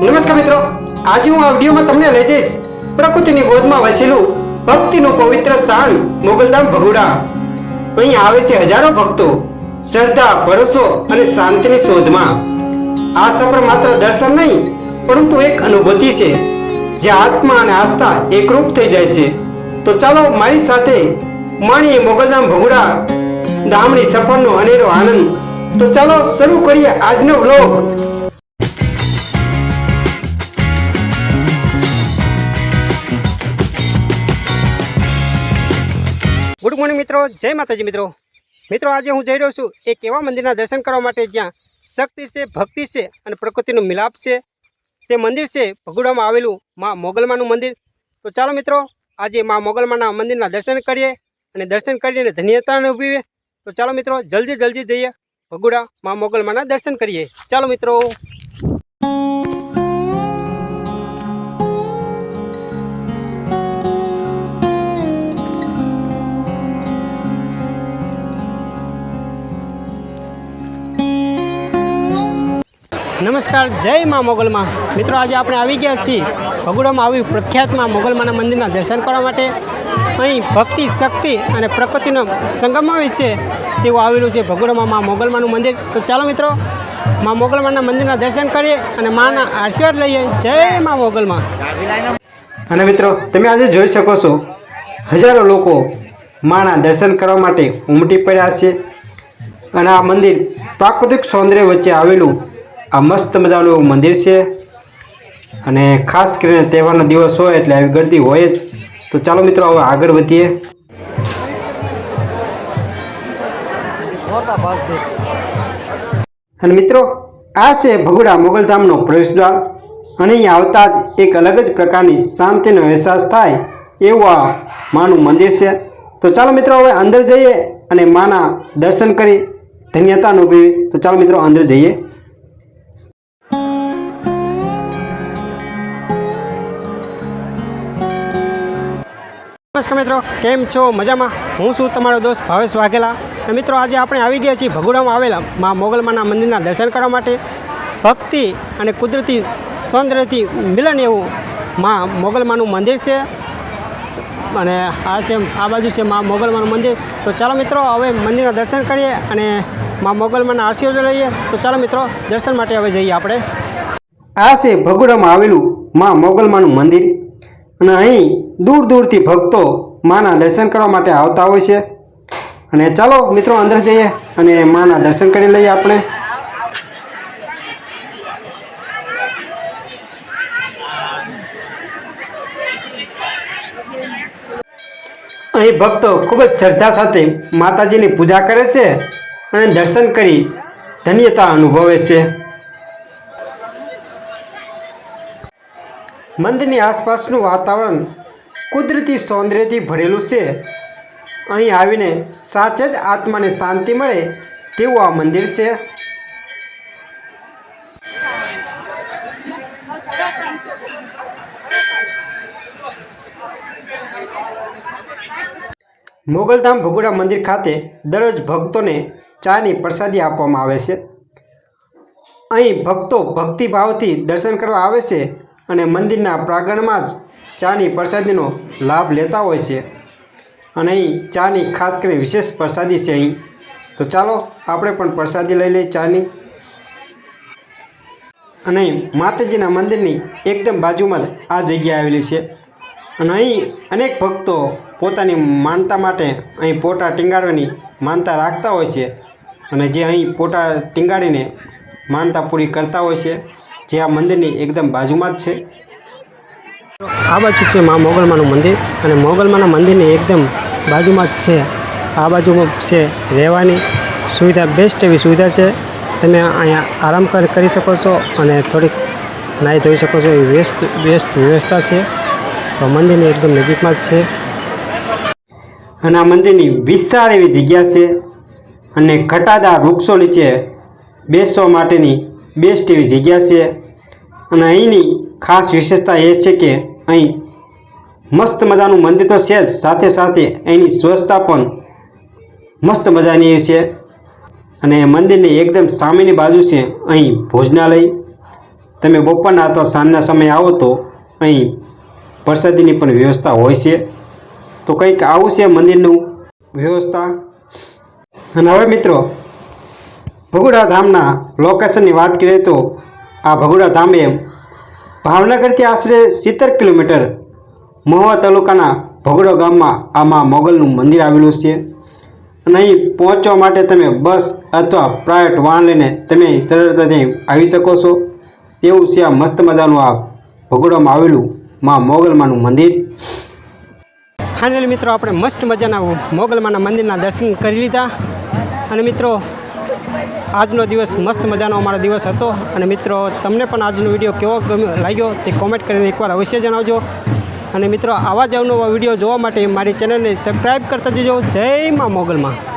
નમસ્કાર મિત્રો. આજે હું આ વિડીયોમાં તમને લઈ જઈશ પ્રકૃતિની ગોદમાં વસેલું ભક્તિનું પવિત્ર સ્થાન મોગલધામ ભગુડા. અહીં આવે છે હજારો ભક્તો શ્રદ્ધા, ભરોસો અને શાંતિની શોધમાં. આ સફર માત્ર દર્શન નહીં, પરંતુ એક અનુભૂતિ છે. જે આત્મા અને આસ્થા એકરૂપ થઈ જાય છે. તો ચાલો મારી સાથે માણીએ મોગલધામ ભગુડા ધામની સફરનો અનેરો આનંદ. તો ચાલો શરૂ કરીએ આજનો વ્લોગ. ગુડ મોર્નિંગ મિત્રો, જય માતાજી મિત્રો. મિત્રો, આજે હું જઈ રહ્યો છું એક એવા મંદિરના દર્શન કરવા માટે જ્યાં શક્તિ છે, ભક્તિ છે અને પ્રકૃતિનો મિલાપ છે. તે મંદિર છે ભગુડામાં આવેલું મા મોગલમાનું મંદિર. તો ચાલો મિત્રો, આજે મા મોગલમાના મંદિરના દર્શન કરીએ અને દર્શન કરીને ધન્યતાને ઉભીએ તો ચાલો મિત્રો, જલ્દી જલ્દી જઈએ. ભગુડા મા મોગલમાના દર્શન કરીએ. ચાલો મિત્રો. નમસ્કાર, જય મા મોગલમાં. મિત્રો, આજે આપણે આવી ગયા છીએ ભગુડામાં આવી પ્રખ્યાતમાં મોગલમાના મંદિરના દર્શન કરવા માટે. અહીં ભક્તિ, શક્તિ અને પ્રકૃતિનો સંગમ આવે છે તેવું આવેલું છે ભગુડામાં મા મોગલમાનું મંદિર. તો ચાલો મિત્રો, મા મોગલમાના મંદિરના દર્શન કરીએ અને માના આશીર્વાદ લઈએ. જય મા મોગલમાં. અને મિત્રો, તમે આજે જોઈ શકો છો, હજારો લોકો માના દર્શન કરવા માટે ઉમટી પડ્યા છે. અને આ મંદિર પ્રાકૃતિક સૌંદર્ય વચ્ચે આવેલું આ મસ્ત મજાનું એવું મંદિર છે. અને ખાસ કરીને તહેવારનો દિવસ હોય એટલે આવી ગરદી હોય જ. તો ચાલો મિત્રો હવે આગળ વધીએ. અને મિત્રો આ છે ભગુડા મોગલધામનો પ્રવેશદ્વાર અને અહીં આવતા જ એક અલગ જ પ્રકારની શાંતિનો અહેસાસ થાય એવું આ માનું મંદિર છે. તો ચાલો મિત્રો હવે અંદર જઈએ અને માના દર્શન કરી. ધન્યતા અનુભવી. તો ચાલો મિત્રો અંદર જઈએ. નમસ્કાર મિત્રો, કેમ છો? મજામાં? હું છું તમારો દોસ્ત ભાવેશ વાઘેલા. અને મિત્રો, આજે આપણે આવી ગયા છીએ ભગુડામાં આવેલા મા મોગલમાના મંદિરના દર્શન કરવા માટે. ભક્તિ અને કુદરતી સૌંદર્યથી મિલન એવું મા મોગલમાનું મંદિર છે. અને આ છે, આ બાજુ છે મા મોગલમાનું મંદિર. તો ચાલો મિત્રો, હવે મંદિરના દર્શન કરીએ અને મા મોગલમાના આશીર્વાદ લઈએ. તો ચાલો મિત્રો, દર્શન માટે હવે જઈએ આપણે. આ છે ભગુડામાં આવેલું મા મોગલમાનું મંદિર. અને અહીં દૂર દૂરથી ભક્તો માના દર્શન કરવા માટે આવતા હોય છે. અને ચાલો મિત્રો અંદર જઈએ અને માના દર્શન કરી લઈએ આપણે. અહીં ભક્તો ખૂબ જ શ્રદ્ધા સાથે માતાજીની પૂજા કરે છે અને દર્શન કરી ધન્યતા અનુભવે છે. મંદિરની આસપાસનું વાતાવરણ કુદરતી સૌંદર્યથી ભરેલું છે. અહીં આવીને સાચે જ આત્માને શાંતિ મળે તેવું આ મંદિર છે. મોગલધામ ભગુડા મંદિર ખાતે દરરોજ ભક્તોને ચાની પ્રસાદી આપવામાં આવે છે. અહીં ભક્તો ભક્તિભાવથી દર્શન કરવા આવે છે. અને મંદિરના પ્રાંગણમાં જ ચાની પ્રસાદીનો લાભ લેતા હોય છે. અને અહીં ચાની ખાસ કરીને વિશેષ પ્રસાદી છે અહીં. તો ચાલો આપણે પણ પ્રસાદી લઈ લઈએ ચાની. અને માતાજીના મંદિરની એકદમ બાજુમાં જ આ જગ્યા આવેલી છે. અને અહીં અનેક ભક્તો પોતાની માનતા માટે અહીં પોટા ટીંગાડવાની માનતા રાખતા હોય છે. અને જે અહીં પોટા ટીંગાડીને માનતા પૂરી કરતા હોય છે. જે આ મંદિરની એકદમ બાજુમાં જ છે. આ બાજુ છે મા મોગલમાનું મંદિર અને મોગલમાના મંદિરની એકદમ બાજુમાં જ છે. આ બાજુમાં છે રહેવાની સુવિધા બેસ્ટ એવી સુવિધા છે. તમે અહીંયા આરામ કરી શકો છો અને થોડીક નાહી ધોઈ શકો છો. એવી વ્યસ્ત વ્યસ્ત વ્યવસ્થા છે. તો મંદિરની એકદમ નજીકમાં જ છે. અને આ મંદિરની વિશાળ એવી જગ્યા છે અને ઘટાદાર વૃક્ષો નીચે બેસવા માટેની બેસ્ટ એવી જગ્યા છે. અને અહીંની ખાસ વિશેષતા એ છે કે અહીં મસ્ત મજાનું મંદિર તો છે જ. સાથે સાથે અહીંની સ્વચ્છતા પણ મસ્ત મજાની છે. અને મંદિરની એકદમ સામેની બાજુ છે અહીં ભોજનાલય. તમે બપોરના અથવા સાંજના સમયે આવો તો અહીં પ્રસાદીની પણ વ્યવસ્થા હોય છે. તો કંઈક આવું છે મંદિરનું વ્યવસ્થા. અને હવે મિત્રો ભગુડા ધામના લોકેશનની વાત કરીએ તો આ ભગુડા ધામ એ ભાવનગરથી આશરે સિત્તેર કિલોમીટર મહુવા તાલુકાના ભગુડા ગામમાં આમાં મોગલનું મંદિર આવેલું છે. અને અહીં પહોંચવા માટે તમે બસ અથવા પ્રાઇવેટ વાહન લઈને તમે સરળતાથી આવી શકો છો. એવું છે આ મસ્ત મજાનું આ ભગોડામાં આવેલું માં મોગલમાનું મંદિર. ફાઇનલી મિત્રો, આપણે મસ્ત મજાના મોગલમાના મંદિરના દર્શન કરી લીધા. અને મિત્રો આજનો દિવસ મસ્ત મજાનો અમારો દિવસ હતો અને મિત્રો, તમને પણ આજનો વીડિયો કેવો લાગ્યો તે કોમેન્ટ કરીને એકવાર અવશ્ય જણાવજો. અને મિત્રો, આવા જ અવનવા વીડિયો જોવા માટે મારી ચેનલને સબસ્ક્રાઈબ કરતા જજો. જય માં મોગલમાં.